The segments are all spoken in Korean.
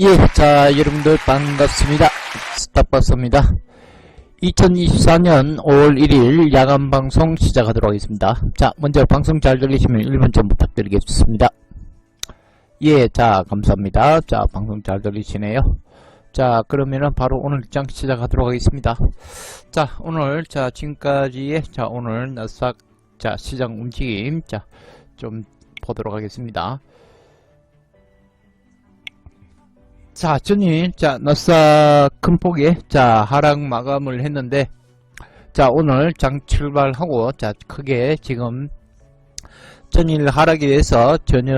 예, 자, 여러분들 반갑습니다. 스타버스입니다. 2024년 5월 1일 야간 방송 시작하도록 하겠습니다. 자, 먼저 방송 잘 들리시면 1번 좀 부탁드리겠습니다. 예, 자, 감사합니다. 자, 방송 잘 들리시네요. 자, 그러면은 바로 오늘 일장 시작하도록 하겠습니다. 자, 오늘, 자, 지금까지의, 자, 오늘 나스닥, 자, 시장 움직임, 자, 좀 보도록 하겠습니다. 자, 전일, 자, 넉사 큰 폭의, 자, 하락 마감을 했는데, 자, 오늘 장 출발하고, 자, 크게 지금 전일 하락에 대해서 전혀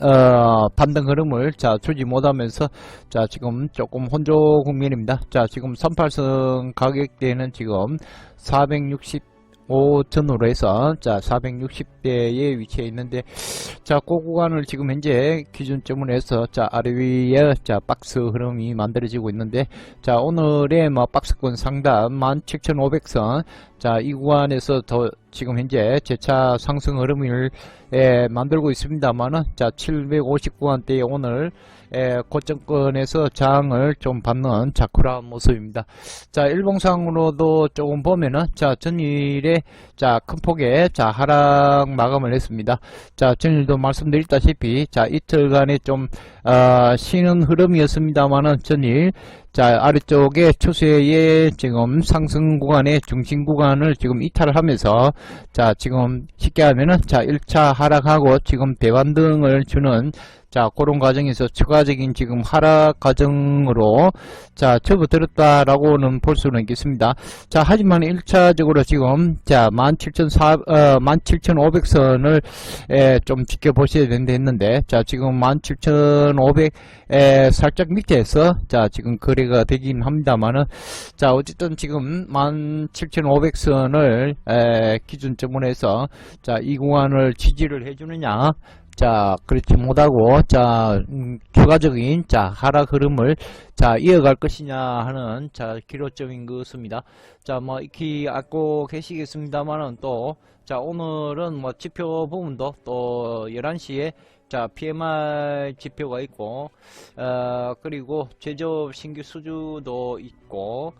어, 반등 흐름을 자 주지 못하면서 자 지금 조금 혼조 국면입니다. 자 지금 38선 가격대는 지금 460 5천 로에서 자 460대에 위치해 있는데 자고 구간을 지금 현재 기준점으로 해서 자 아래 위에 자 박스 흐름이 만들어지고 있는데 자 오늘의 뭐 박스권 상단 17,500선 자, 이 구간에서 더 지금 현재 재차 상승 흐름을 에, 만들고 있습니다만은 자, 750구간대에 오늘 에, 고점권에서 저항을 좀 받는 자, 그런 모습입니다. 자, 일봉상으로도 조금 보면은 자, 전일에 자, 큰 폭의 자, 하락 마감을 했습니다. 자, 전일도 말씀드렸다시피, 자, 이틀간의 좀, 어, 쉬는 흐름이었습니다만은, 전일, 자, 아래쪽에 추세의 지금 상승 구간의 중심 구간을 지금 이탈을 하면서, 자, 지금 쉽게 하면은, 자, 1차 하락하고 지금 대반등을 주는, 자, 그런 과정에서 추가적인 지금 하락 과정으로, 자, 접어들었다라고는 볼 수는 있겠습니다. 자, 하지만 1차적으로 지금, 자, 17,400, 어, 17,500선을, 에, 좀 지켜보셔야 된다 했는데, 자, 지금 17,500, 에, 살짝 밑에서, 자, 지금 거래가 되긴 합니다만은, 자, 어쨌든 지금 17,500선을, 에, 기준점으로 해서, 자, 이 구간을 지지를 해주느냐, 자, 그렇지 못하고, 자, 음, 추가적인, 자, 하락 흐름을, 자, 이어갈 것이냐 하는, 자, 기로점인 것입니다. 자, 뭐, 익히 알고 계시겠습니다만은 또, 자, 오늘은 뭐, 지표 부분도 또, 11시에, 자, PMI 지표가 있고, 어, 그리고 제조업 신규 수주도 있고,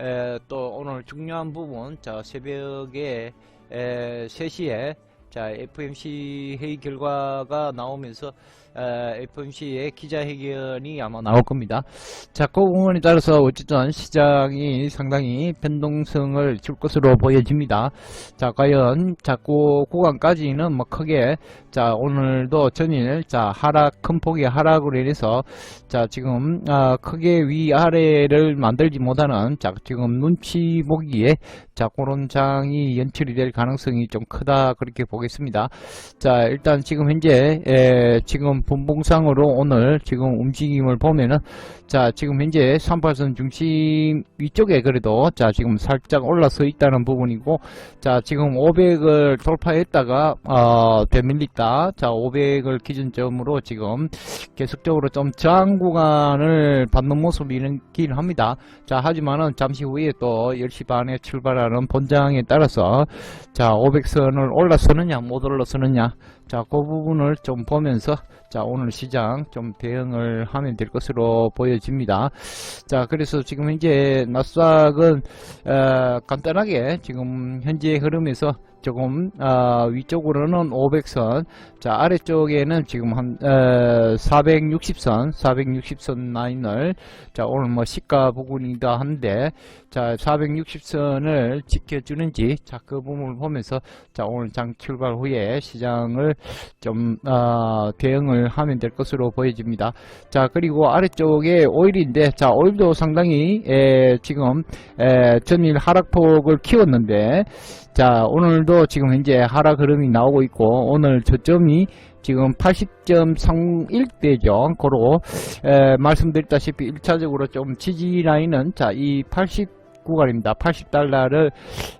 에, 또 오늘 중요한 부분, 자, 새벽에, 에, 3시에, 자, FMC 회의 결과가 나오면서 에, FMC의 기자회견이 아마 나올 겁니다. 자, 그 부분에 따라서 어쨌든 시장이 상당히 변동성을 줄 것으로 보여집니다. 자, 과연 자꾸 구간까지는 뭐 크게 자, 오늘도 전일 자, 하락 큰 폭의 하락으로 인해서 자, 지금 아, 크게 위아래를 만들지 못하는 자, 지금 눈치 보기에 자, 그런 장이 연출이 될 가능성이 좀 크다 그렇게 보겠습니다. 자, 일단 지금 현재 에, 지금 분봉상으로 오늘 지금 움직임을 보면은 자, 지금 현재 38선 중심 위쪽에 그래도 자, 지금 살짝 올라서 있다는 부분이고 자, 지금 500을 돌파했다가 어, 되밀렸다. 자, 500을 기준점으로 지금 계속적으로 좀 저항 구간을 받는 모습이긴 합니다. 자, 하지만은 잠시 후에 또 10시 반에 출발하는 본장에 따라서 자, 500선을 올라서느냐 못 올라서느냐 자, 그 부분을 좀 보면서 자, 오늘 시장 좀 대응을 하면 될 것으로 보여집니다. 자, 그래서 지금 현재 나스닥은 어, 간단하게 지금 현재 흐름에서 조금 어, 위쪽으로는 500선, 자 아래쪽에는 지금 한 어, 460선, 460선 라인을 자 오늘 뭐 시가 부분이다 한데 자 460선을 지켜주는지 자 그 부분을 보면서 자 오늘 장 출발 후에 시장을 좀 어, 대응을 하면 될 것으로 보여집니다. 자 그리고 아래쪽에 오일인데 자 오일도 상당히 에, 지금 에, 전일 하락폭을 키웠는데 자 오늘도 지금 현재 하락 흐름이 나오고 있고 오늘 저점이 지금 80.31대죠. 고로 에, 말씀드렸다시피 1차적으로 좀 지지 라인은 자 이 80 구간입니다. 80달러를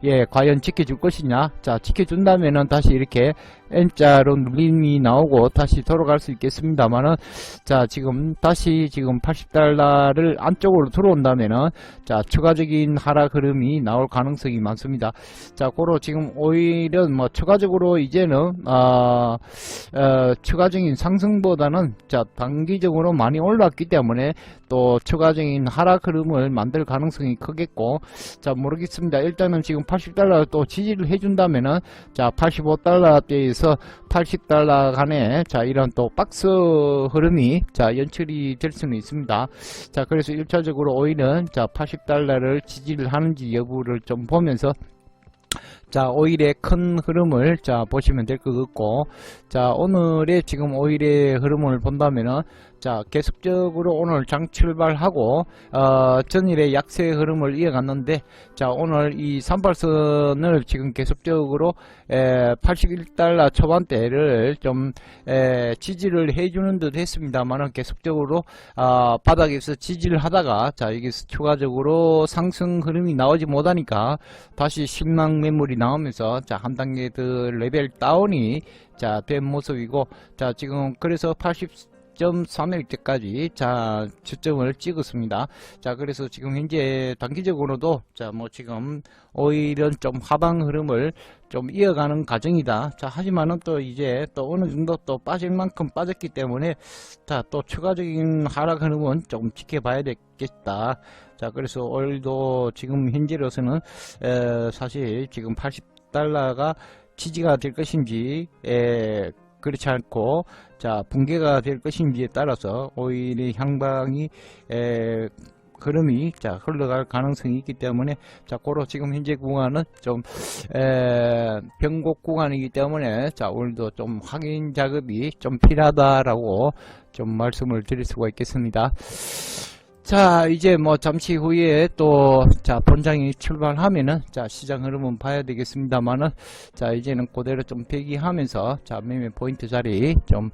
예 과연 지켜줄 것이냐? 자 지켜준다면은 다시 이렇게 N자로 눌림이 나오고 다시 돌아갈 수 있겠습니다만은 자 지금 다시 지금 80달러를 안쪽으로 들어온다면은 자 추가적인 하락 흐름이 나올 가능성이 많습니다. 자 고로 지금 오히려 뭐 추가적으로 이제는 어, 어, 추가적인 상승보다는 자 단기적으로 많이 올랐기 때문에 또 추가적인 하락 흐름을 만들 가능성이 크겠고 자 모르겠습니다. 일단은 지금 80달러 또 지지를 해준다면은 자 85달러대에 서 80달러 간에 자 이런 또 박스 흐름이 자 연출이 될 수는 있습니다. 자 그래서 1차적으로 오일은 자 80달러를 지지를 하는지 여부를 좀 보면서 자 오일의 큰 흐름을 자 보시면 될 것 같고 자 오늘의 지금 오일의 흐름을 본다면은 자 계속적으로 오늘 장 출발하고 어 전일의 약세 흐름을 이어갔는데 자 오늘 이 38선을 지금 계속적으로 에 81달러 초반대를 좀 에, 지지를 해주는 듯 했습니다만은 계속적으로 아, 바닥에서 지지를 하다가 자 여기서 추가적으로 상승 흐름이 나오지 못하니까 다시 실망 매물이 나오면서 자 한 단계 더 레벨 다운이 자 된 모습이고 자 지금 그래서 80 3일 때까지 자 주점을 찍었습니다. 자 그래서 지금 현재 단기적으로도 자 뭐 지금 오히려 좀 하방 흐름을 좀 이어가는 과정이다. 자 하지만은 또 이제 또 어느 정도 또 빠질 만큼 빠졌기 때문에 자 또 추가적인 하락 흐름은 좀 지켜봐야 되겠다. 자 그래서 오늘도 지금 현재로서는 에, 사실 지금 80달러가 지지가 될 것인지 에, 그렇지 않고 자 붕괴가 될 것인지에 따라서 오일의 향방이 에, 흐름이 자 흘러갈 가능성이 있기 때문에 자 고로 지금 현재 구간은 좀 에, 변곡 구간이기 때문에 자 오늘도 좀 확인 작업이 좀 필요하다라고 좀 말씀을 드릴 수가 있겠습니다. 자 이제 뭐 잠시 후에 또자 본장이 출발하면은 자 시장 흐름은 봐야 되겠습니다만은 자 이제는 그대로 좀 대기하면서 자 매매 포인트 자리 좀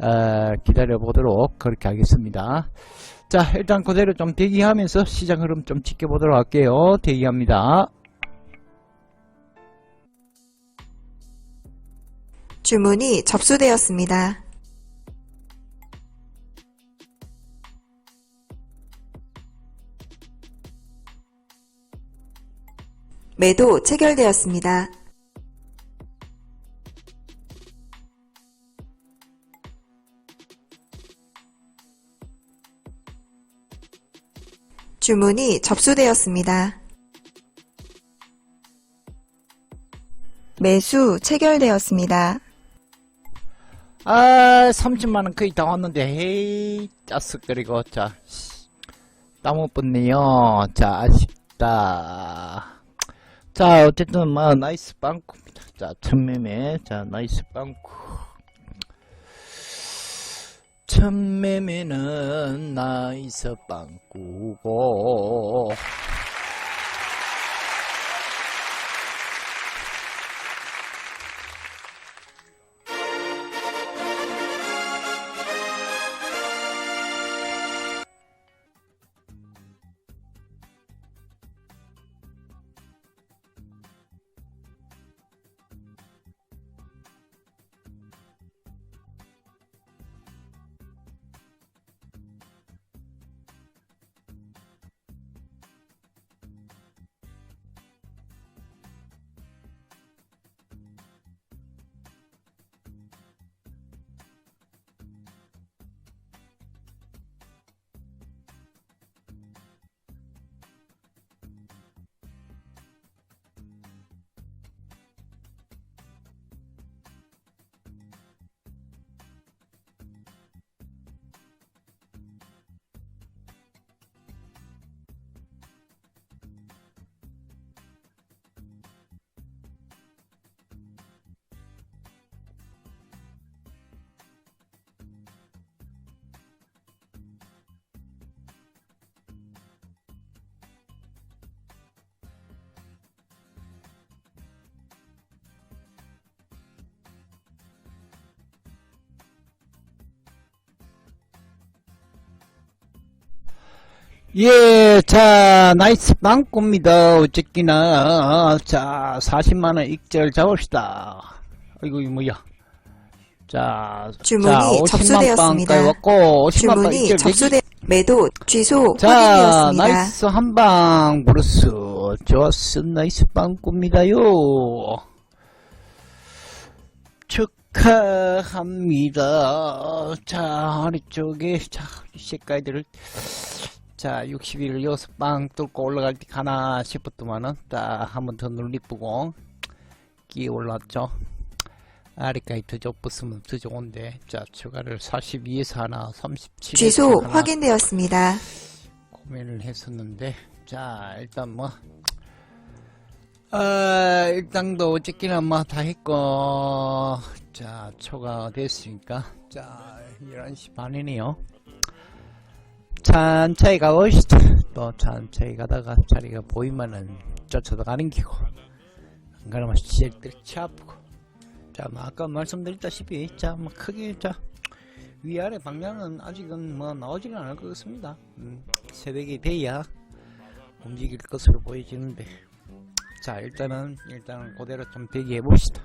어, 기다려 보도록 그렇게 하겠습니다. 자 일단 그대로 좀 대기하면서 시장 흐름 좀 지켜보도록 할게요. 대기합니다. 주문이 접수되었습니다. 매도 체결되었습니다. 주문이 접수되었습니다. 매수 체결되었습니다. 아 30만원 거의 다 왔는데 헤이 짜쓱거리고 자 따못 붙네요 자 아쉽다 자 어쨌든 뭐 나이스 빵꾸입니다. 자 첫매매. 자 나이스 빵꾸. 첫매매는 나이스 빵꾸고 예, 자, 나이스 빵꾸입니다. 어쨌기나, 자, 40만원 익절 잡읍시다. 아이고, 이 뭐야. 자, 주문이 자, 50만 접수되었습니다. 빵까지 왔고, 50만 빵 주문이 접수되 매도 취소 자, 확인되었습니다. 나이스 한방 브루스. 좋았어. 나이스 빵꾸입니다요. 축하합니다. 자, 아래쪽에, 자, 이 색깔들을, 자, 61 여섯 방 뚫고 올라갈 때 가나 싶었더만은, 딱 한 번 더 눌리쁘고, 끼 올랐죠. 아래까지 더 접었으면 더 좋은데, 자, 추가를 42에서 하나, 37에서 취소 하나. 확인되었습니다. 고민을 했었는데 자 일단 뭐 아, 일당도 어쨌기나 뭐다 했고 자 초가 됐으니까 자 11시 반이네요 천천히 가보시죠 또 천천히 가다가 자리가 보이면은 쫓아도 가는 기고 안 그러면 실들치 아프고 자 뭐 아까 말씀드렸다시피 자뭐 크게 자 위아래 방향은 아직은 뭐 나오지는 않을 것 같습니다. 음, 새벽이 돼야 움직일 것으로 보여지는데 자 일단은 일단은 그대로 좀 대기해 봅시다.